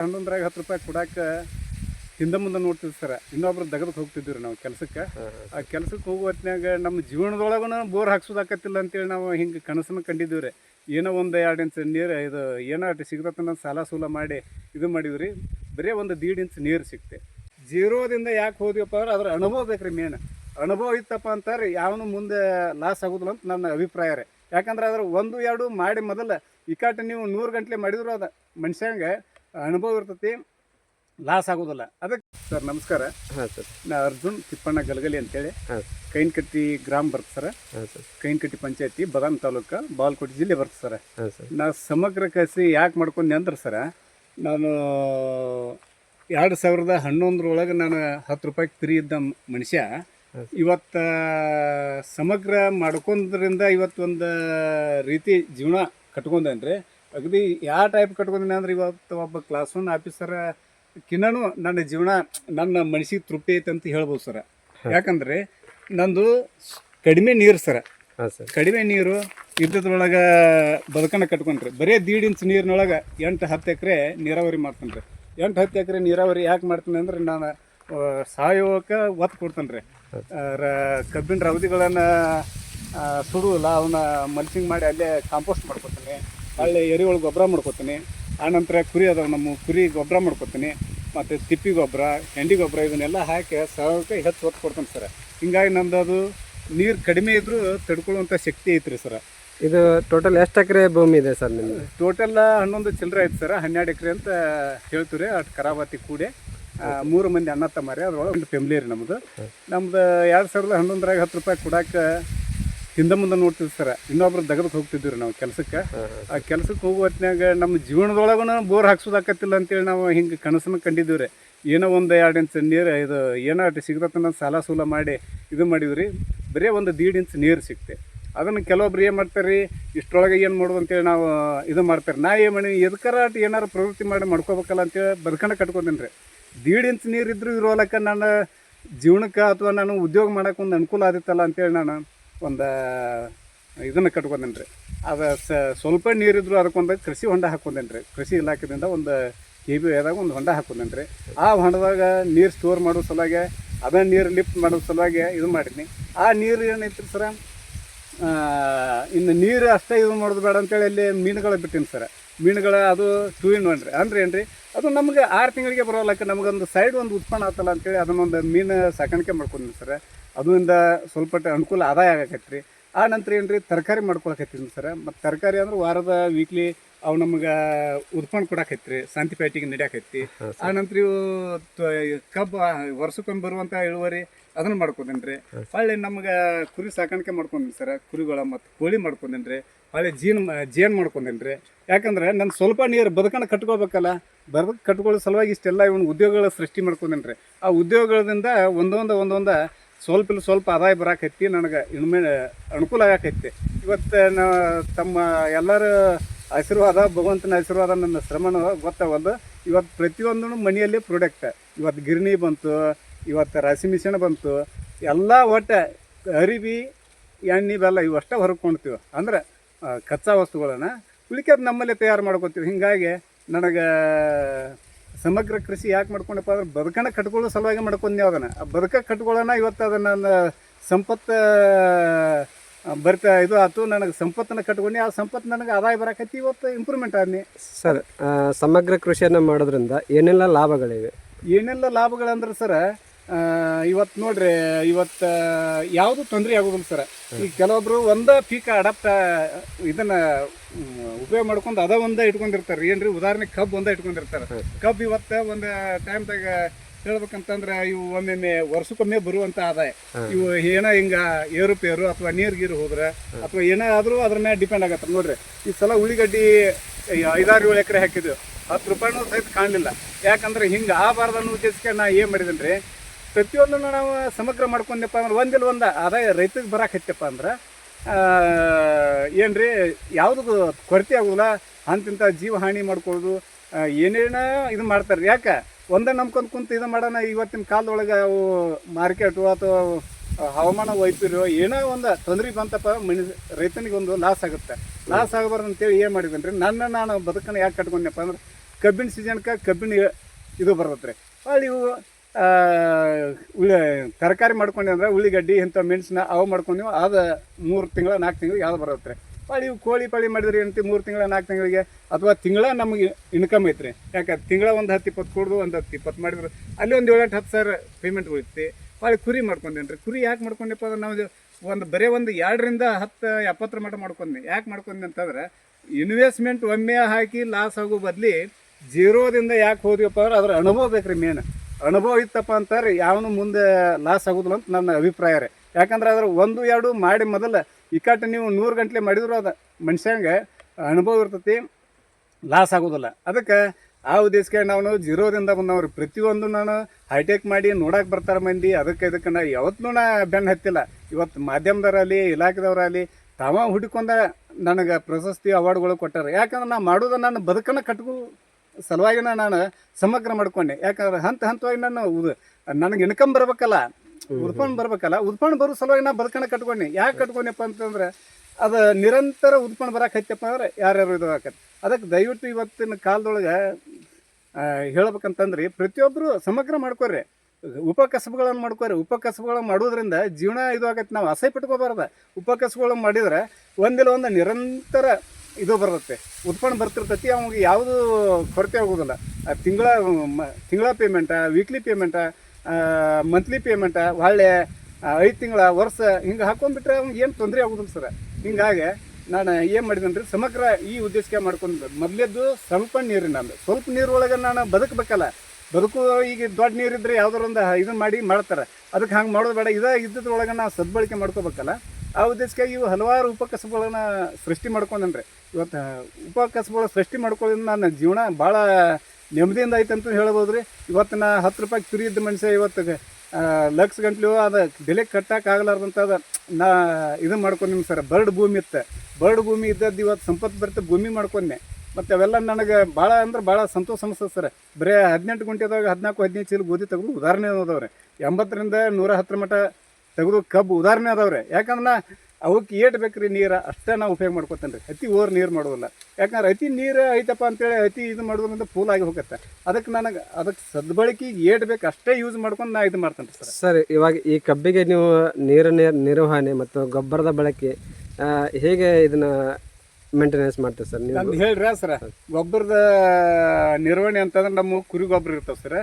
ಹನ್ನೊಂದ್ರಾಗ ಹತ್ತು ರೂಪಾಯಿ ಕೊಡಾಕ ಹಿಂದೆ ಮುಂದೆ ನೋಡ್ತಿದ್ವಿ ಸರ್. ಇನ್ನೊಬ್ರು ದಗದಕ್ಕೆ ಹೋಗ್ತಿದ್ವಿ ರೀ ನಾವು ಕೆಲಸಕ್ಕೆ. ಆ ಕೆಲಸಕ್ಕೆ ಹೋಗೋ ಹೊತ್ನ್ಯಾಗ ನಮ್ಮ ಜೀವನದೊಳಗೂ ಬೋರ್ ಹಾಕ್ಸೋದಾಕತ್ತಿಲ್ಲ ಅಂತೇಳಿ ನಾವು ಹಿಂಗೆ ಕನಸನ್ನು ಕಂಡಿದ್ದೀವಿ ರೀ ಏನೋ ಒಂದು ಎರಡು ಇಂಚ್ ನೀರು ಇದು ಏನೋ ಅಷ್ಟು ಸಿಗ್ತತನ್ನ ಸಾಲ ಸೂಲ ಮಾಡಿ ಇದು ಮಾಡಿದ್ವಿ ರೀ ಬರೀ ಒಂದು ದೀಡ್ ಇಂಚ್ ನೀರು ಸಿಕ್ತೆ. ಜೀರೋದಿಂದ ಯಾಕೆ ಹೋದ್ವಪ್ಪ ಅಂದ್ರೆ ಅದ್ರ ಅನುಭವ ಬೇಕು ರೀ ಮೇನ್ ಅನುಭವ ಇತ್ತಪ್ಪ ಅಂತಾರೆ ಯಾವನು ಮುಂದೆ ಲಾಸ್ ಆಗೋದಿಲ್ಲ ಅಂತ ನನ್ನ ಅಭಿಪ್ರಾಯ ರೀ. ಯಾಕಂದ್ರೆ ಅದ್ರ ಒಂದು ಎರಡು ಮಾಡಿ ಮೊದಲ ಇಕಾಟ ನೀವು ನೂರು ಗಂಟಲೆ ಮಾಡಿದ್ರು ಅದು ಮನುಷ್ಯಂಗೆ ಅನುಭವ ಇರ್ತತಿ ಲಾಸ್ ಆಗೋದಿಲ್ಲ. ಅದಕ್ಕೆ ಸರ್ ನಮಸ್ಕಾರ. ಹಾಂ ಸರ್. ನಾ ಅರ್ಜುನ್ ತಿಪ್ಪಣ್ಣ ಗಲಗಲಿ ಅಂತೇಳಿ. ಹಾಂ ಕೈನ್ಕಟ್ಟಿ ಗ್ರಾಮ ಬರ್ತದೆ ಸರ್. ಹಾಂ ಸರ್. ಕೈನ್ಕಟ್ಟಿ ಪಂಚಾಯತಿ ಬದಾಮ್ ತಾಲೂಕು ಬಾಲ್ಕೋಟೆ ಜಿಲ್ಲೆ ಬರ್ತದೆ ಸರ್. ಹಾಂ ಸರ್. ನಾ ಸಮಗ್ರ ಕಸಿ ಯಾಕೆ ಮಾಡ್ಕೊಂಡೆ ಅಂದ್ರೆ ಸರ ನಾನು ಎರಡು ಸಾವಿರದ ಹನ್ನೊಂದರೊಳಗೆ ನಾನು ಹತ್ತು ರೂಪಾಯಿಗೆ ಫ್ರೀ ಇದ್ದ ಮನುಷ್ಯ. ಇವತ್ತು ಸಮಗ್ರ ಮಾಡ್ಕೊಂಡ್ರಿಂದ ಇವತ್ತು ಒಂದು ರೀತಿ ಜೀವನ ಕಟ್ಕೊಂಡೇನ್ರಿ. ಅಗದಿ ಯಾವ ಟೈಪ್ ಕಟ್ಕೊಂಡಿನಿ ಅಂದ್ರೆ ಇವತ್ತು ಒಬ್ಬ ಕ್ಲಾಸ್ ಒನ್ ಆಫೀಸರ್ ಕಿನ್ನೂ ನನ್ನ ಜೀವನ ನನ್ನ ಮನಸ್ಸಿಗೆ ತೃಪ್ತಿ ಐತೆ ಅಂತ ಹೇಳ್ಬೋದು ಸರ ಯಾಕಂದ್ರೆ ನಂದು ಕಡಿಮೆ ನೀರು ಸರ ಕಡಿಮೆ ನೀರು ಇದ್ದದ್ರೊಳಗೆ ಬದುಕನ್ನ ಕಟ್ಕೊಂಡ್ರಿ. ಬರೀ ದೀಡ್ ಇಂಚ್ ನೀರಿನೊಳಗೆ ಎಂಟು ಹತ್ತು ಎಕರೆ ನೀರಾವರಿ ಮಾಡ್ತಾನೆ ರೀ ಎಂಟು ಹತ್ತು ಎಕರೆ ನೀರಾವರಿ ಯಾಕೆ ಮಾಡ್ತೀನಿ ಅಂದ್ರೆ ನಾನು ಸಾವಯವಕ್ಕೆ ಒತ್ತು ಕೊಡ್ತಾನೆ ರೀ ಕಬ್ಬಿನ ರವದಿಗಳನ್ನು ಸುಡುವಲ್ಲ ಅವನ್ನ ಮಲ್ಚಿಂಗ್ ಮಾಡಿ ಅಲ್ಲೇ ಕಾಂಪೋಸ್ಟ್ ಮಾಡ್ಕೊತೀನಿ ಹೊಳ್ಳಿ ಎರೆಹುಳು ಗೊಬ್ಬರ ಮಾಡ್ಕೊತೀನಿ. ಆನಂತರ ಕುರಿ ಅದಾವ ನಮ್ಮ ಕುರಿ ಗೊಬ್ಬರ ಮಾಡ್ಕೊತೀನಿ. ಮತ್ತು ತಿಪ್ಪಿ ಗೊಬ್ಬರ ಹೆಂಡಿ ಗೊಬ್ಬರ ಇದನ್ನೆಲ್ಲ ಹಾಕಿ ಸಾವಿರಕ್ಕೆ ಹೆಚ್ಚು ಒತ್ತು ಕೊಡ್ತೀನಿ ಸರ್. ಹಿಂಗಾಗಿ ನಮ್ದು ಅದು ನೀರು ಕಡಿಮೆ ಇದ್ದರೂ ತಡ್ಕೊಳ್ಳುವಂಥ ಶಕ್ತಿ ಐತ್ರಿ ಸರ್. ಇದು ಟೋಟಲ್ ಎಷ್ಟು ಎಕರೆ ಭೂಮಿ ಇದೆ ಸರ್ ನಿಮ್ಮದು ಟೋಟಲ್ ಹನ್ನೊಂದು ಚಿಲ್ಲರೆ ಐತೆ ಸರ್ ಹನ್ನೆರಡು ಎಕರೆ ಅಂತ ಹೇಳ್ತೀವಿ ರೀ ಅಷ್ಟು ಕರಾವತಿ ಕೂಡಿ. ಮೂರು ಮಂದಿ ಅಣ್ಣ ತಮ್ಮರಿ ಅದ್ರೊಳಗೆ ಒಂದು ಫ್ಯಾಮ್ಲಿ ರೀ ನಮ್ಮದು ನಮ್ದು ಎರಡು ಸಾವಿರದ ಹನ್ನೊಂದರಾಗ ಹತ್ತು ರೂಪಾಯಿ ಕೊಡಾಕ ಹಿಂದೆ ಮುಂದೆ ನೋಡ್ತಿದ್ವಿ ಸರ್. ಇನ್ನೊಬ್ರು ದಗದಕ್ಕೆ ಹೋಗ್ತಿದ್ವಿ ರೀ ನಾವು ಕೆಲಸಕ್ಕೆ. ಆ ಕೆಲಸಕ್ಕೆ ಹೋಗುವ ಹೊತ್ನ್ಯಾಗ ನಮ್ಮ ಜೀವನದೊಳಗೂ ಬೋರ್ ಹಾಕ್ಸೋದಾಕತ್ತಿಲ್ಲ ಅಂತೇಳಿ ನಾವು ಹಿಂಗೆ ಕನಸನ್ನು ಕಂಡಿದ್ದೀವಿ ರೀ. ಏನೋ ಒಂದು ಎರಡು ಇಂಚು ನೀರು ಇದು ಏನೋ ಅಟ್ಟು ಸಿಗ್ತತನ್ನ ಸಾಲ ಸೂಲ ಮಾಡಿ ಇದು ಮಾಡಿದ್ವಿ ರೀ. ಬರೀ ಒಂದು ದೀಡ್ ಇಂಚು ನೀರು ಸಿಕ್ತೆ. ಅದನ್ನು ಕೆಲವೊಬ್ರು ಏನು ಮಾಡ್ತಾರೆ ರೀ ಇಷ್ಟರೊಳಗೆ ಏನು ಮಾಡೋದು ಅಂತೇಳಿ ನಾವು ಇದು ಮಾಡ್ತಾರೆ ನಾ ಏನು ಮಾಡಿ ಎದಕ್ಕಾರ ಅಟ್ ಏನಾರು ಪ್ರವೃತ್ತಿ ಮಾಡಿ ಮಾಡ್ಕೋಬೇಕಲ್ಲ ಅಂತೇಳಿ ಬದುಕನ್ನ ಕಟ್ಕೊಂಡೇನಿ ರೀ. ದೀಡ್ ಇಂಚು ನೀರು ಇದ್ರೂ ಇರೋಲಕ್ಕ ನಾನು ಜೀವನಕ್ಕೆ ಅಥವಾ ನಾನು ಉದ್ಯೋಗ ಮಾಡೋಕ್ಕೊಂದು ಒಂದು ಅನುಕೂಲ ಆದಿತ್ತಲ್ಲ ಅಂತೇಳಿ ನಾನು ಒಂದು ಇದನ್ನು ಕಟ್ಕೊಂಡೇನಿ ರೀ ಅದು ಸ ಸ್ವಲ್ಪ ನೀರಿದ್ರು ಅದಕ್ಕೊಂದು ಕೃಷಿ ಹೊಂಡ ಹಾಕೊಂಡೇನಿ ರೀ ಕೃಷಿ ಇಲಾಖೆದಿಂದ ಒಂದು ಕೆ ಬಿ ಐದಾಗ ಒಂದು ಹೊಂಡ ಹಾಕೊಂಡೇನಿ ರೀ ಆ ಹೊಂಡದಾಗ ನೀರು ಸ್ಟೋರ್ ಮಾಡೋ ಸಲುವಾಗಿ, ಅದೇ ನೀರು ಲಿಫ್ಟ್ ಮಾಡೋ ಸಲುವಾಗಿ ಇದು ಮಾಡೀನಿ ಆ ನೀರು ಏನೈತ್ರಿ ಸರ? ಇನ್ನು ನೀರು ಅಷ್ಟೇ ಇದು ಮಾಡೋದು ಬೇಡ ಅಂತೇಳಿ ಅಲ್ಲಿ ಮೀನುಗಳ ಬಿಟ್ಟಿನಿ ಸರ. ಮೀನುಗಳ ಅದು ಟೂ ಇನ್ ಒನ್ ರೀ. ಅಂದ್ರೆ ಏನು ರೀ ಅದು ನಮ್ಗೆ ಆರು ತಿಂಗಳಿಗೆ ಬರೋಲ್ಲಕ್ಕೆ ನಮಗೊಂದು ಸೈಡ್ ಒಂದು ಉತ್ಪನ್ನ ಆತಲ್ಲ ಅಂತೇಳಿ ಅದನ್ನೊಂದು ಮೀನು ಸಾಕಾಣಿಕೆ ಮಾಡ್ಕೊಂಡಿನಿ ಸರ್. ಅದರಿಂದ ಸ್ವಲ್ಪ ಅನುಕೂಲ ಆದಾಯ ಆಗಾಕತ್ರಿ. ರೀ ಆ ನಂತರ ಏನು ರೀ ತರಕಾರಿ ಮಾಡ್ಕೊಳಕತ್ತೀನಿ ಸರ್. ಮತ್ತು ತರಕಾರಿ ಅಂದ್ರೆ ವಾರದ ವೀಕ್ಲಿ ಅವು ನಮ್ಗೆ ಉತ್ಪನ್ನ ಕೊಡಾಕೈತ್ರಿ ಶಾಂತಿಪೇಟೆಗೆ ನಡಿಯಾಕೈತಿ ಆ ನಂತರ ಇವು ಕಬ್ಬ ವರ್ಷಕ್ಕೊಮ್ಮೆ ಬರುವಂಥ ಇಳುವರಿ ಅದನ್ನ ಮಾಡ್ಕೊಂಡೇನಿ ರೀ ಹೊಳ್ಳಿ ನಮ್ಗೆ ಕುರಿ ಸಾಕಾಣಿಕೆ ಮಾಡ್ಕೊಂಡೇನಿ ಸರ್. ಕುರಿಗಳ ಮತ್ತು ಕೋಳಿ ಮಾಡ್ಕೊಂಡೇನಿ ರೀ ಹೊಳ್ಳಿ ಜೀನ್ ಜೇನು ಮಾಡ್ಕೊಂಡೇನಿ ರೀ ಯಾಕಂದ್ರೆ ನನ್ನ ಸ್ವಲ್ಪ ನೀರು ಬದುಕನ್ನು ಕಟ್ಕೋಬೇಕಲ್ಲ ಬದುಕು ಕಟ್ಕೊಳ್ಳೋ ಸಲುವಾಗಿ ಇಷ್ಟೆಲ್ಲ ಇವನು ಉದ್ಯೋಗಗಳ ಸೃಷ್ಟಿ ಮಾಡ್ಕೊಂಡೇನಿ ರೀ ಆ ಉದ್ಯೋಗಗಳಿಂದ ಒಂದೊಂದು ಒಂದೊಂದು ಸ್ವಲ್ಪ ಇಲ್ಲ, ಸ್ವಲ್ಪ ಆದಾಯ ಬರಾಕೈತಿ, ನನಗೆ ಇನ್ಮೇ ಅನುಕೂಲ ಆಗಾಕೈತಿ. ಇವತ್ತು ನಾ ತಮ್ಮ ಎಲ್ಲರ ಆಶೀರ್ವಾದ, ಭಗವಂತನ ಆಶೀರ್ವಾದ ನನ್ನ ಶ್ರಮನ ಗೊತ್ತಾಗೋದು ಇವತ್ತು ಪ್ರತಿಯೊಂದೂ ಮನೆಯಲ್ಲಿ ಪ್ರಾಡಕ್ಟ್ ಇವತ್ತು ಗಿರಣಿ ಬಂತು, ಇವತ್ತು ರಾಶಿ ಮಿಷಿನ್ ಬಂತು, ಎಲ್ಲ ಒಟ್ಟು ಅರಿವಿ, ಎಣ್ಣೆ, ಬೆಲ್ಲ ಇವಷ್ಟೇ ಹೊರಕೊಂಡ್ತೀವಿ. ಅಂದ್ರೆ ಕಚ್ಚಾ ವಸ್ತುಗಳನ್ನು ಉಳಿಕೆ ನಮ್ಮಲ್ಲೇ ತಯಾರು ಮಾಡ್ಕೊತೀವಿ. ಹಿಂಗಾಗಿ ನನಗೆ ಸಮಗ್ರ ಕೃಷಿ ಯಾಕೆ ಮಾಡ್ಕೊಂಡಪ್ಪ ಅಂದ್ರೆ ಬದುಕನ್ನ ಕಟ್ಕೊಳ್ಳೋ ಸಲುವಾಗಿ ಮಾಡ್ಕೊಂಡ್ನಿ ಅದನ್ನು. ಆ ಬದುಕ ಕಟ್ಕೊಳ್ಳೋಣ ಇವತ್ತು ಅದನ್ನು ನನ್ನ ಸಂಪತ್ತು ಬರ್ತಾ ಇದು ಆಯ್ತು ನನಗೆ ಸಂಪತ್ತನ್ನು ಕಟ್ಕೊಂಡು ಆ ಸಂಪತ್ತು ನನಗೆ ಆದಾಯ ಬರಕತ್ತಿ ಇವತ್ತು ಇಂಪ್ರೂವ್ಮೆಂಟ್ ಆದ್ನಿ. ಸರ್ ಸಮಗ್ರ ಕೃಷಿಯನ್ನು ಮಾಡೋದ್ರಿಂದ ಏನೆಲ್ಲ ಲಾಭಗಳಿವೆ? ಏನೆಲ್ಲ ಲಾಭಗಳಂದ್ರೆ ಸರ ಇವತ್ತು ನೋಡ್ರಿ ಇವತ್ತು ಯಾವುದು ತೊಂದರೆ ಆಗೋದಿಲ್ಲ ಸರ್. ಈಗ ಕೆಲವೊಬ್ರು ಒಂದ ಪೀಕ ಅಡಾಪ್ಟ ಇದನ್ನ ಉಪಯೋಗ ಮಾಡ್ಕೊಂಡು ಅದ ಒಂದೇ ಇಟ್ಕೊಂಡಿರ್ತಾರೆ ಏನ್ರಿ ಉದಾಹರಣೆ ಕಬ್ಬು ಒಂದೇ ಇಟ್ಕೊಂಡಿರ್ತಾರೆ. ಕಬ್ಬು ಇವತ್ತು ಒಂದು ಟೈಮ್ದಾಗ ಹೇಳ್ಬೇಕಂತಂದ್ರೆ ಇವು ಒಮ್ಮೊಮ್ಮೆ ವರ್ಷಕ್ಕೊಮ್ಮೆ ಬರುವಂತ ಆದಾಯ. ಇವು ಏನೋ ಹಿಂಗ ಏರುಪೇರು ಅಥವಾ ನೀರು ಗೀರು ಹೋದ್ರೆ ಅಥವಾ ಏನಾದ್ರೂ ಅದ್ರ ಮೇಲೆ ಡಿಪೆಂಡ್ ಆಗತ್ತೆ. ನೋಡ್ರಿ ಈ ಸಲ ಉಳ್ಳಿಗಡ್ಡಿ ಐದಾರು ಏಳು ಎಕರೆ ಹಾಕಿದ್ವಿ. ಹತ್ತು ರೂಪಾಯಿನೂ ಸಹಿತ ಕಾಣಲಿಲ್ಲ. ಯಾಕಂದ್ರೆ ಹಿಂಗೆ ಆಗಬಾರ್ದು ಅನ್ನೋ ಉದ್ದೇಶಕ್ಕೆ ನಾ ಏನು ಮಾಡಿದ್ದೀನಿ ರೀ ಪ್ರತಿಯೊಂದನ್ನು ನಾವು ಸಮಗ್ರ ಮಾಡ್ಕೊಂಡೆಪ್ಪ ಅಂದ್ರೆ ಒಂದಿಲ್ಲ ಒಂದು ಆದಾಯ ರೈತಗೆ ಬರಾಕತ್ತಪ್ಪ ಅಂದ್ರೆ ಏನ್ರಿ, ಯಾವುದಕ್ಕೂ ಕೊರತೆ ಆಗೋದಿಲ್ಲ. ಅಂತಿಂಥ ಜೀವ ಹಾನಿ ಮಾಡ್ಕೊಳ್ಳೋದು ಏನೇನೋ ಇದು ಮಾಡ್ತಾರೆ ಯಾಕೆ? ಒಂದೇ ನಂಬ್ಕೊಂಡು ಕುಂತು ಇದು ಮಾಡೋಣ, ಇವತ್ತಿನ ಕಾಲದೊಳಗೆ ಅವು ಮಾರ್ಕೆಟು ಅಥವಾ ಹವಾಮಾನ ವೈಪರ್ಯ ಏನೋ ಒಂದು ತೊಂದರೆ ಬಂತಪ್ಪ, ಮನಿ ರೈತನಿಗೆ ಒಂದು ಲಾಸ್ ಆಗುತ್ತೆ. ಲಾಸ್ ಆಗಬಾರ್ದು ಅಂತೇಳಿ ಏನು ಮಾಡಿದ್ದೀನಿ ರೀ ನನ್ನ ನಾನು ಬದುಕನ್ನು ಯಾಕೆ ಕಟ್ಕೊಂಡೆಪ್ಪ ಅಂದ್ರೆ ಕಬ್ಬಿನ ಸೀಸನ್ಕ ಕಬ್ಬಿನ ಇದು ಬರ್ತೈತೆ ರೀ ಅಲ್ಲಿ ಇವು ಉಳ್ಳಿ ತರಕಾರಿ ಮಾಡ್ಕೊಂಡೆ ಅಂದ್ರೆ ಉಳ್ಳಿಗಡ್ಡಿ ಇಂಥ ಮೆಣಸಿನ ಅವು ಮಾಡ್ಕೊಂಡು ಅದು ಮೂರು ತಿಂಗಳ ನಾಲ್ಕು ತಿಂಗಳಿಗೆ ಯಾವ್ದು ಬರುತ್ತೆ ರೀ? ಹೊಳ್ಳಿ ಇವು ಕೋಳಿ ಪಾಳಿ ಮಾಡಿದ್ರಿ ಏನಂತ? ಮೂರು ತಿಂಗಳ ನಾಲ್ಕು ತಿಂಗಳಿಗೆ? ಅಥವಾ ತಿಂಗಳ ನಮಗೆ ಇನ್ಕಮ್ ಐತ್ರಿ. ಯಾಕೆ? ತಿಂಗಳ ಒಂದು ಹತ್ತು ಇಪ್ಪತ್ತು ಕೊಡ್ದು ಒಂದು ಹತ್ತು ಇಪ್ಪತ್ತು ಮಾಡಿದ್ರು. ಅಲ್ಲಿ ಒಂದು ಏಳೆಂಟು ಹತ್ತು ಸಾವಿರ ಪೇಮೆಂಟ್ ಉಳಿತಿ ಪಾಳಿ ಕುರಿ ಮಾಡ್ಕೊಂಡೇನ್ರಿ ರೀ ಕುರಿ ಯಾಕೆ ಮಾಡ್ಕೊಂಡೆಪ್ಪ ಅಂದ್ರೆ ನಾವು ಒಂದು ಬರೀ ಒಂದು ಎರಡರಿಂದ ಹತ್ತು, ಎಪ್ಪತ್ತರ ಮಟ್ಟ ಮಾಡ್ಕೊಂಡೆ ಯಾಕೆ ಮಾಡ್ಕೊಂಡೆ ಅಂತಂದ್ರೆ ಇನ್ವೆಸ್ಟ್ಮೆಂಟ್ ಒಮ್ಮೆ ಹಾಕಿ ಲಾಸ್ ಆಗೋ ಬದಲಿ ಜೀರೋದಿಂದ ಯಾಕೆ ಹೋದ್ವಪ್ಪ ಅಂದ್ರೆ ಅದ್ರ ಅನುಭವ ಬೇಕ್ರಿ ಮೇನ್ ಅನುಭವ ಇತ್ತಪ್ಪ ಅಂತಾರೆ, ಯಾವನು ಮುಂದೆ ಲಾಸ್ ಆಗೋದಿಲ್ಲ ಅಂತ ನನ್ನ ಅಭಿಪ್ರಾಯ ರೀ ಯಾಕಂದ್ರೆ ಅದ್ರ ಒಂದು, ಎರಡು ಮಾಡಿ ಮೊದಲ ಇಕ್ಕಟ್ಟು ನೀವು ನೂರು ಗಂಟ್ಲೆ ಮಾಡಿದ್ರು ಅದು. ಮನುಷ್ಯಂಗೆ ಅನುಭವ ಇರ್ತೈತಿ ಲಾಸ್ ಆಗೋದಿಲ್ಲ. ಅದಕ್ಕೆ ಆ ಉದ್ದೇಶಕ್ಕೆ ನಾವು ಜೀರೋದಿಂದ ಬಂದವ್ರು. ಪ್ರತಿಯೊಂದು ನಾನು ಹೈಟೆಕ್ ಮಾಡಿ ನೋಡಕ್ಕೆ ಬರ್ತಾರೆ ಮಂದಿ. ಅದಕ್ಕೆ ಇದಕ್ಕೆ ನಾ ಯಾವತ್ತೂ ನಾ ಬೆನ್ನು ಹತ್ತಿಲ್ಲ. ಇವತ್ತು ಮಾಧ್ಯಮದವರಲ್ಲಿ ಇಲಾಖೆದವರಲ್ಲಿ ತಾವ ಹುಡುಕೊಂಡ ನನಗೆ ಪ್ರಶಸ್ತಿ ಅವಾರ್ಡ್ಗಳು ಕೊಟ್ಟಾರ. ಯಾಕಂದ್ರೆ ನಾ ಮಾಡೋದು ನನ್ನ ಬದುಕನ್ನು ಕಟ್ಕೋ ಸಲುವಾಗಿನ ನಾನು ಸಮಗ್ರ ಮಾಡ್ಕೊಂಡೆ. ಯಾಕಂದ್ರೆ ಹಂತ ಹಂತವಾಗಿ ನಾನು ನನಗೆ ಇನ್ಕಮ್ ಬರ್ಬೇಕಲ್ಲ ಉದ್ಪಣ್ ಬರ್ಬೇಕಲ್ಲ ಉದ್ಪಣ್ ಬರೋ ಸಲುವಾಗಿ ನಾ ಬದುಕಣ ಕಟ್ಕೊಂಡೆ. ಯಾಕೆ ಕಟ್ಕೊಂಡೆಪ್ಪ ಅಂತಂದ್ರೆ, ಅದು ನಿರಂತರ ಉದ್ಪಣ್ ಬರಕ್ಕೆ ಹತ್ತಪ್ಪ ಅಂದ್ರೆ ಯಾರ್ಯಾರು ಇದು ಹಾಕತ್ತೆ ಅದಕ್ಕೆ ದಯವಿಟ್ಟು ಇವತ್ತಿನ ಕಾಲದೊಳಗೆ ಹೇಳ್ಬೇಕಂತಂದ್ರೆ ಪ್ರತಿಯೊಬ್ಬರು ಸಮಗ್ರ ಮಾಡ್ಕೊರಿ ಉಪಕಸಬುಗಳನ್ನು ಮಾಡ್ಕೊರಿ ಉಪಕಸಬುಗಳನ್ನು ಮಾಡೋದ್ರಿಂದ ಜೀವನ ಇದು ಆಗತ್ತೆ. ನಾವು ಅಸಹ್ಯ ಪಟ್ಕೋಬಾರ್ದ. ಉಪಕಸಬುಗಳನ್ನು ಮಾಡಿದ್ರೆ ಒಂದಿಲ್ಲ ಒಂದು ನಿರಂತರ ಇದು ಬರುತ್ತೆ. ಉತ್ಪನ್ನ ಬರ್ತಿರ್ತೈತಿ ಅವ್ನಿಗೆ ಯಾವುದು ಕೊರತೆ ಆಗೋದಿಲ್ಲ. ತಿಂಗಳ ತಿಂಗಳ payment weekly payment monthly payment ಒಳ್ಳೆ ಐದು ತಿಂಗಳ, ವರ್ಷ, ಹಿಂಗೆ ಹಾಕೊಂಡ್ಬಿಟ್ರೆ ಅವ್ನಿಗೆ ಏನು ತೊಂದರೆ ಆಗೋದಿಲ್ಲ ಸರ್. ಹಿಂಗಾಗಿ ನಾನು ಏನು ಮಾಡಿದ್ದೀನಿ ರೀ ಸಮಗ್ರ ಈ ಉದ್ದೇಶಕ್ಕೆ ಮಾಡ್ಕೊಂಡು ಮೊದಲೇದು ಸ್ವಲ್ಪ ನೀರು ನಾನು. ಸ್ವಲ್ಪ ನೀರೊಳಗೆ ನಾನು ಬದುಕಬೇಕಲ್ಲ. ಬದುಕು ಈಗ ದೊಡ್ಡ ನೀರಿದ್ದರೆ ಯಾವ್ದಾರ ಒಂದು ಇದನ್ನು ಮಾಡಿ ಮಾಡ್ತಾರೆ. ಅದಕ್ಕೆ ಹಂಗೆ ಮಾಡೋದು ಬೇಡ. ಇದ ಇದ್ದದ್ರೊಳಗೆ ನಾವು ಸದ್ಬಳಕೆ ಮಾಡ್ಕೋಬೇಕಲ್ಲ. ಆ ಉದ್ದೇಶಕ್ಕಾಗಿ ಇವು ಹಲವಾರು ಉಪಕಸಬುಗಳನ್ನ ಸೃಷ್ಟಿ ಮಾಡ್ಕೊಂಡನ್ರಿ. ಇವತ್ತು ಉಪಕಸಬುಗಳ ಸೃಷ್ಟಿ ಮಾಡ್ಕೊಳ್ಳೋದ್ರಿಂದ ನನ್ನ ಜೀವನ ಭಾಳ ನೆಮ್ಮದಿಯಿಂದ ಆಯ್ತು ಅಂತ ಹೇಳ್ಬೋದು ರೀ ಇವತ್ತು ನಾ ಹತ್ತು ರೂಪಾಯಿ ಕುರಿ ಇದ್ದ ಮನುಷ್ಯ ಇವತ್ತು ಲಕ್ಷ ಗಂಟ್ಲು ಅದು, ಬೆಲೆ ಕಟ್ಟಕ್ಕಾಗಲಾರ್ದಂತ ಅದು ನಾ ಇದು ಮಾಡ್ಕೊಂಡಿನಿ ಸರ್. ಬರ್ಡ್ ಭೂಮಿ ಇತ್ತು. ಬರ್ಡ್ ಭೂಮಿ ಇದ್ದದ್ದು ಇವತ್ತು ಸಂಪತ್ತು ಬರುತ್ತೆ ಭೂಮಿ ಮಾಡ್ಕೊಂಡೆ ಮತ್ತು ಅವೆಲ್ಲ ನನಗೆ ಭಾಳ ಅಂದ್ರೆ ಭಾಳ ಸಂತೋಷ ಅನಿಸ್ತದೆ ಸರ್. ಬರೀ ಹದಿನೆಂಟು ಗುಂಟೆದಾಗ ಹದಿನಾಲ್ಕು ಹದಿನೈದು ಚೀಲ ಗೋಧಿ ತಗೊಂಡು ಉದಾಹರಣೆ ಅದಾವ್ರೆ ಎಂಬತ್ತರಿಂದ ನೂರ ಹತ್ತರ ಮಟ್ಟ ತೆಗೆದು ಕಬ್ಬು ಉದಾಹರಣೆ ಅದಾವ್ರೆ ಯಾಕಂದ್ರೆ ನಾ ಅವಕ್ಕೆ ಏಟ್ ಬೇಕ್ರಿ ನೀರು ಅಷ್ಟೇ ನಾವು ಉಪಯೋಗ ಮಾಡ್ಕೊತೇನೆ ರೀ ಅತಿ ಓವರ್ ನೀರು ಮಾಡೋದಿಲ್ಲ. ಯಾಕಂದ್ರೆ ಅತಿ ನೀರು ಐತಪ್ಪ ಅಂತೇಳಿ ಅತಿ ಇದು ಮಾಡೋದ್ರಿಂದ ಫೂಲ್ ಆಗಿ ಹೋಗುತ್ತೆ. ಅದಕ್ಕೆ ನನಗೆ ಅದಕ್ಕೆ ಸದ್ಬಳಕೆಗೆ ಏಟ್ ಬೇಕು ಅಷ್ಟೇ ಯೂಸ್ ಮಾಡ್ಕೊಂಡು ನಾ ಇದು ಮಾಡ್ತೇನೆ ಸರ್. ಸರ್ ಇವಾಗ ಈ ಕಬ್ಬಿಗೆ ನೀವು ನೀರು ನಿರ್ವಹಣೆ ಮತ್ತು ಗೊಬ್ಬರದ ಬಳಕೆ ಹೇಗೆ ಇದನ್ನ ಮೇಂಟೆನೆನ್ಸ್ ಮಾಡ್ತೀವಿ ಸರ್ ನೀವು? ಹೇಳ್ರಿ ಸರ ಗೊಬ್ಬರದ ನಿರ್ವಹಣೆ ಅಂತಂದ್ರೆ ನಮ್ಮ ಕುರಿ ಗೊಬ್ಬರ ಇರ್ತಾವೆ ಸರ್.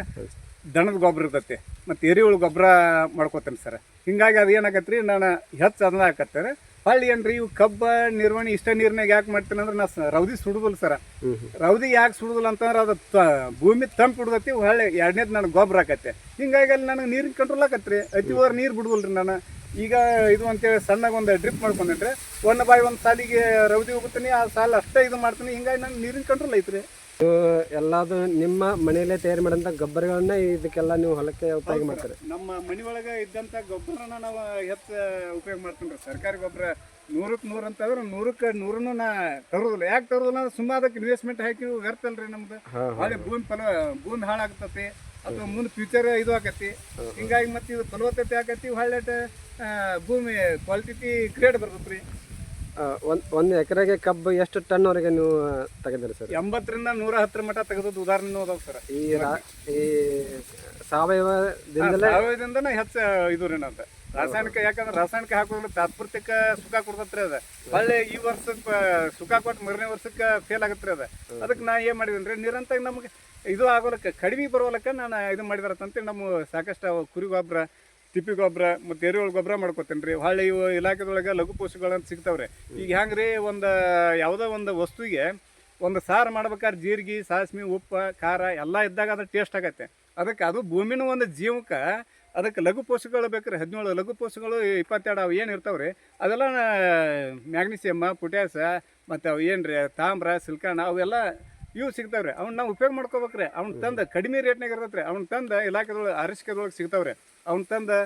ದನದ ಗೊಬ್ಬರ ಇರ್ತೈತಿ. ಮತ್ತು ಎರೆಹುಳು ಗೊಬ್ಬರ ಮಾಡ್ಕೋತೇನೆ ಸರ್. ಹಿಂಗಾಗಿ ಅದು ಏನಾಗತ್ತೆ ರೀ ನಾನು ಹೆಚ್ಚು ಅದನ್ನ ಹಾಕತ್ತಾರೆ ಹಳ್ಳಿ ಏನ್ರಿ ಇವು ಕಬ್ಬ ನಿರ್ವಹಣೆ ಇಷ್ಟ ನೀರಿನಾಗ ಯಾಕೆ ಮಾಡ್ತೇನೆ ಅಂದ್ರೆ ನಾ ರೌದಿ ಸುಡುದಿಲ್ಲ ಸರ. ರೌದಿ ಯಾಕೆ ಸುಡುದಿಲ್ಲ ಅಂತಂದ್ರೆ ಅದು ಭೂಮಿ ತಂಪು ಹಿಡ್ದೈತಿ ಹಳ್ಳಿ ಎರಡನೇದು ನನಗೆ ಗೊಬ್ಬರ ಹಾಕತ್ತೆ ಹಿಂಗಾಗಿ ಅಲ್ಲಿ ನನಗೆ ನೀರಿನ ಕಂಟ್ರೋಲ್ ಆಕತ್ರಿ. ಅತಿ ಓವರ್ ನೀರು ಬಿಡುದಿಲ್ಲ ನಾನು. ಈಗ ಇದು ಅಂತೇಳಿ ಸಣ್ಣಗೆ ಒಂದು ಡ್ರಿಪ್ ಮಾಡ್ಕೊಂಡ್ರೆ ಒಂದು ಬಾಯಿ ಒಂದು ಸಾಲಿಗೆ ರೌದಿ ಹೋಗ್ತೀನಿ ಆ ಸಾಲ ಅಷ್ಟೇ ಇದು ಮಾಡ್ತೀನಿ. ಹಿಂಗಾಗಿ ನನಗೆ ನೀರಿನ ಕಂಟ್ರೋಲ್ ಐತ್ರಿ. ನೀವು ಎಲ್ಲದು ನಿಮ್ಮ ಮನೆಯಲ್ಲೇ ತಯಾರು ಮಾಡಿದಂತ ಗೊಬ್ಬರಗಳನ್ನ ಇದಕ್ಕೆಲ್ಲ ನೀವು ಹೊಲಕ್ಕೆ ಉಪಯೋಗ ಮಾಡ್ತಾರೆ? ನಮ್ಮ ಮನೆ ಒಳಗೆ ಇದ್ದಂಥ ಗೊಬ್ಬರನ ನಾವು ಹೆಚ್ಚು ಉಪಯೋಗ ಮಾಡ್ತೀನಿ ರೀ. ಸರ್ಕಾರಿ ಗೊಬ್ಬರ ನೂರಕ್ಕೆ ನೂರು ಅಂತಂದ್ರೆ ನೂರಕ್ಕೆ ನೂರನ್ನು ನಾ ತರೋದಿಲ್ಲ. ಯಾಕೆ ತರೋದಿಲ್ಲ ಅಂದ್ರೆ ಸುಮ್ಮನೆ ಅದಕ್ಕೆ ಇನ್ವೆಸ್ಟ್ಮೆಂಟ್ ಹಾಕಿ ವ್ಯರ್ಥ ಅಲ್ರಿ ನಮ್ದು. ಅದೇ ಭೂಮಿ ಫಲ ಭೂಮಿ ಹಾಳಾಗ್ತತಿ ಅಥವಾ ಮುಂದೆ ಫ್ಯೂಚರ್ ಇದು ಆಕತಿ ಹಿಂಗಾಗಿ ಮತ್ತೆ ಇದು ಫಲವತ್ತತೆ ಆಕತಿ ಒಳ್ಳೆ ಭೂಮಿ ಕ್ವಾಲಿಟಿ ಕ್ರಿಯೇಟ್ ಬರ್ತತ್ರಿ. ಒಂದು ಒಂದು ಎಕರೆಗೆ ಕಬ್ಬು ಎಷ್ಟು ಟನ್ವರೆಗೆ ನೀವು ತೆಗೆದಿರಿ ಸರ್? ಎಂಬತ್ತರಿಂದ ನೂರ ಹತ್ತರ ಮಟ್ಟ ತೆಗೆದದ್ದು ಉದಾಹರಣೆ ಅದಾವ ಸರ್. ಈ ರಾ- ಈ ಸಾವಯವದಿಂದಲೇ ಸಾವಯವದಿಂದನೇ ಹೆಚ್ಚು ಇದು ರೀ ನಂದು ರಾಸಾಯನಿಕ ಯಾಕಂದ್ರೆ ರಾಸಾಯನಿಕ ಹಾಕೋದ್ರೆ ತಾತ್ಪೂರ್ತಿಕ ಸುಖ ಕೊಡ್ತತ್ರಿ ಅದ. ಒಳ್ಳೆ ಈ ವರ್ಷಕ್ಕೆ ಸುಖ ಕೊಟ್ಟು ಮೂರನೇ ವರ್ಷಕ್ಕೆ ಫೇಲ್ ಆಗತ್ರಿ ಅದ. ಅದಕ್ಕೆ ನಾ ಏನು ಮಾಡಿದೀನಿ ರೀ ನಿರಂತರ ನಮ್ಗೆ ಇದು ಆಗೋಲಕ್ಕ ಕಡಿಮೆ ಬರೋಲಕ್ಕೆ ನಾನು ಇದು ಮಾಡಿದಾರಂತೆ ನಮ್ಮ ಸಾಕಷ್ಟು ಅವು ಕುರಿ ಗೊಬ್ಬರ ತಿಪ್ಪಿ ಗೊಬ್ಬರ ಮತ್ತು ಎರೆಹುಳು ಗೊಬ್ಬರ ಮಾಡ್ಕೊತೇನೆ ರೀ. ಹೊಳ್ಳಿ ಇವು ಇಲಾಖೆದೊಳಗೆ ಲಘು ಪೋಷಕಗಳಂತ ಸಿಗ್ತಾವ್ರಿ. ಈಗ ಹೆಂಗೆ ರೀ ಒಂದು ಯಾವುದೋ ಒಂದು ವಸ್ತುವಿಗೆ ಒಂದು ಸಾರು ಮಾಡ್ಬೇಕಾದ್ರೆ ಜೀರಿಗೆ ಸಾಸ್ಮಿ ಉಪ್ಪು ಖಾರ ಎಲ್ಲ ಇದ್ದಾಗ ಅದು ಟೇಸ್ಟ್ ಆಗತ್ತೆ. ಅದಕ್ಕೆ ಅದು ಭೂಮಿನ ಒಂದು ಜೀವಕ್ಕೆ ಅದಕ್ಕೆ ಲಘು ಪೋಷಕಗಳು ಬೇಕ್ರಿ ಹದಿನೇಳು ಲಘು ಪೋಷಕಗಳು ಇಪ್ಪತ್ತೆರಡು ಅವು ಏನು ಇರ್ತಾವೆ ರೀ ಅದೆಲ್ಲ ಮ್ಯಾಗ್ನೀಸಿಯಮ್ಮ ಪೊಟ್ಯಾಸ ಮತ್ತು ಅವು ಏನು ರೀ ತಾಮ್ರ ಸಿಲ್ಕಾಣ ಅವೆಲ್ಲ ಇವು ಸಿಗ್ತಾವ್ರಿ. ಅವ್ನ ನಾವು ಉಪಯೋಗ ಮಾಡ್ಕೋಬೇಕ್ರಿ. ಅವ್ನ ತಂದು ಕಡಿಮೆ ರೇಟ್ನಾಗ ಇರ್ತೈತೆ ರೀ ಅವ್ನ ತಂದು ಇಲಾಖೆದೊಳಗೆ ಅರಸಿಕೆದೊಳಗೆ ಸಿಗ್ತಾವ್ರಿ. ಅವ್ನ ತಂದು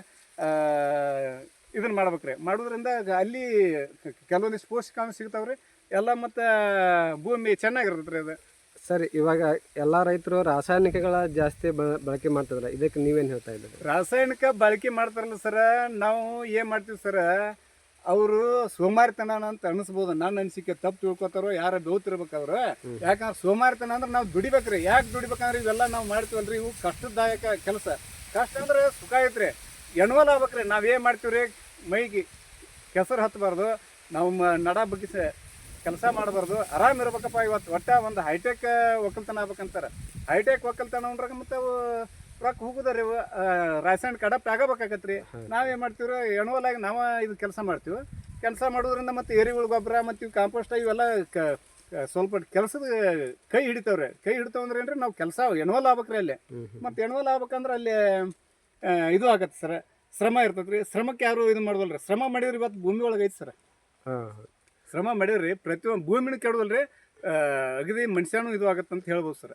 ಇದನ್ನು ಮಾಡ್ಬೇಕ್ರಿ. ಮಾಡೋದ್ರಿಂದ ಅಲ್ಲಿ ಕೆಲವೊಂದಿಷ್ಟು ಪೋಷಕಾಂಶ ಸಿಗ್ತಾವ್ರಿ. ಎಲ್ಲ ಮತ್ತು ಭೂಮಿ ಚೆನ್ನಾಗಿರ್ತೈತೆ ರೀ ಅದು. ಸರಿ ಇವಾಗ ಎಲ್ಲ ರೈತರು ರಾಸಾಯನಿಕಗಳ ಜಾಸ್ತಿ ಬಳಕೆ ಮಾಡ್ತಿದ್ರೆ. ಇದಕ್ಕೆ ನೀವೇನು ಹೇಳ್ತಾ ಇದ್ದೀರಿ? ರಾಸಾಯನಿಕ ಬಳಕೆ ಮಾಡ್ತಾರಲ್ಲ ಸರ ನಾವು ಏನು ಮಾಡ್ತೀವಿ ಸರ ಅವರು ಸೋಮಾರಿತನ ಅಂತ ಅನಿಸ್ಬೋದು ನನ್ನ ಅನಿಸಿಕೆ ತಪ್ಪು ತಿಳ್ಕೊತಾರೋ ಯಾರ ಅವರು. ಯಾಕಂದ್ರೆ ಸೋಮಾರಿತನ ಅಂದ್ರೆ ನಾವು ದುಡಿಬೇಕ್ರಿ. ಯಾಕೆ ದುಡಿಬೇಕಂದ್ರೆ ಇವೆಲ್ಲ ನಾವು ಮಾಡ್ತೀವಲ್ರಿ. ಇವು ಕಷ್ಟದಾಯಕ ಕೆಲಸ. ಕಷ್ಟ ಅಂದ್ರೆ ಸುಖ ಐತ್ರಿ. ಎಣ್ವಲ್ ಆಗ್ಬೇಕ್ರಿ. ನಾವೇನು ಮಾಡ್ತೀವ್ರಿ? ಮೈಗೆ ಕೆಸರು ಹತ್ತಬಾರ್ದು ನಾವು ನಡ ಬಗ್ಗಿಸ ಕೆಲಸ ಮಾಡಬಾರ್ದು. ಆರಾಮ್ ಇರ್ಬೇಕಪ್ಪ ಇವತ್ತು ಒಟ್ಟ ಒಂದು ಹೈಟೆಕ್ ಒಕ್ಕಲ್ತನ ಆಗ್ಬೇಕಂತಾರೆ. ಹೈಟೆಕ್ ಒಕ್ಕಲ್ತನ ಅಂದ್ರೆ ಮತ್ತೆ ಅವು ರೊಕ್ಕ ಹೋಗುದಾರಿ ರಾಸಾಯನಿಕ ಅಡಪ್ಟ್ ಆಗಬೇಕಾಗತ್ರಿ. ನಾವೇನು ಮಾಡ್ತೀವಿ ಎಣ್ವಲಾಗಿ ನಾವು ಇದು ಕೆಲಸ ಮಾಡ್ತೀವಿ. ಕೆಲಸ ಮಾಡೋದ್ರಿಂದ ಮತ್ತೆ ಏರಿಗಳ ಗೊಬ್ಬರ ಮತ್ತು ಇವು ಕಾಂಪೋಸ್ಟ್ ಇವೆಲ್ಲ ಕ- ಸ್ವಲ್ಪ ಕೆಲಸದ ಕೈ ಹಿಡಿತಾವ್ರಿ. ಕೈ ಹಿಡಿತಾವ ಅಂದ್ರೆ ಏನ್ರಿ ನಾವು ಕೆಲಸ ಎಣುವಲ್ ಆಗ್ಬೇಕ್ರಿ ಅಲ್ಲಿ. ಮತ್ತೆ ಎಣುವಲ್ ಆಗ್ಬೇಕಂದ್ರೆ ಅಲ್ಲಿ ಇದು ಆಗತ್ತೆ ಸರ್. ಶ್ರಮ ಇರ್ತೈತ್ರಿ. ಶ್ರಮಕ್ಕೆ ಯಾರು ಇದು ಮಾಡೋದಲ್ರಿ ಶ್ರಮ ಮಾಡಿದ್ರಿ ಇವತ್ತು ಭೂಮಿ ಒಳಗೆ ಐತಿ ಸರ್. ಶ್ರಮ ಮಾಡಿದ್ರಿ ಪ್ರತಿಯೊಂದು ಭೂಮಿನ ಕೆಡೋದಲ್ರಿ ಅಗದಿ ಮನುಷ್ಯನೂ ಇದು ಆಗತ್ತಂತ ಅಂತ ಹೇಳ್ಬೋದು ಸರ್.